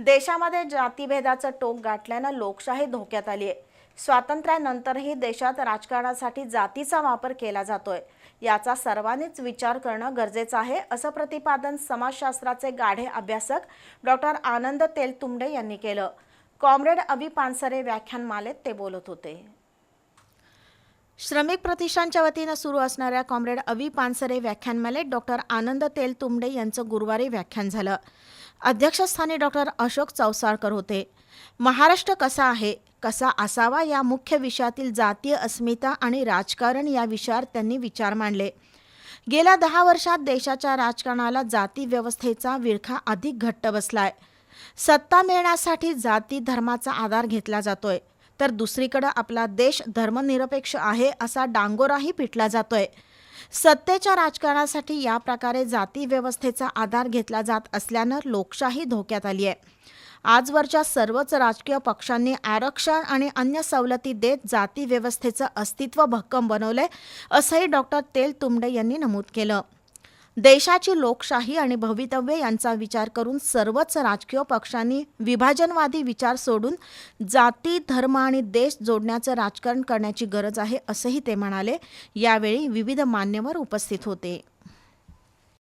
देशामध्ये जातीभेदाचं टोक गाठल्यानं लोकशाही धोक्यात आली आहे. स्वातंत्र्यानंतरही देशात राजकारणासाठी जातीचा वापर केला जातोय. याचा सर्वांनीच विचार करणं गरजेचं आहे असं प्रतिपादन समाजशास्त्राचे गाढे अभ्यासक डॉक्टर आनंद तेलतुंबडे यांनी केलं. कॉम्रेड अभि पानसरे व्याख्यानमालेत ते बोलत होते. श्रमिक प्रतिष्ठानच्या वतीनं सुरू असणाऱ्या कॉम्रेड अवी पानसरे व्याख्यानमालेत डॉक्टर आनंद तेलतुंबडे यांचं गुरुवारी व्याख्यान झालं. अध्यक्षस्थानी डॉक्टर अशोक चौसाळकर होते. महाराष्ट्र कसा आहे कसा असावा या मुख्य विषयातील जातीय अस्मिता आणि राजकारण या विषयावर त्यांनी विचार मांडले. गेल्या दहा वर्षात देशाच्या राजकारणाला जाती व्यवस्थेचा विळखा अधिक घट्ट बसलाय. सत्ता मिळण्यासाठी जाती धर्माचा आधार घेतला जातोय. तर दुसरीकडं आपला देश धर्मनिरपेक्ष आहे असा डांगोराही पिटला जातोय. सत्तेच्या राजकारणासाठी या प्रकारे जाती व्यवस्थेचा आधार घेतला जात असल्यानं लोकशाही धोक्यात आली आहे. आजवरच्या सर्वच राजकीय पक्षांनी आरक्षण आणि अन्य सवलती देत जाती व्यवस्थेचं अस्तित्व भक्कम बनवलंय असंही डॉक्टर तेल तुंबडे यांनी नमूद केलं. देशाची लोकशाही आणि भवितव्य यांचा विचार करून सर्वच राजकीय पक्षांनी विभाजनवादी विचार सोडून जाती धर्म आणि देश जोडण्याचं राजकारण करण्याची गरज आहे असंही ते म्हणाले. यावेळी विविध मान्यवर उपस्थित होते.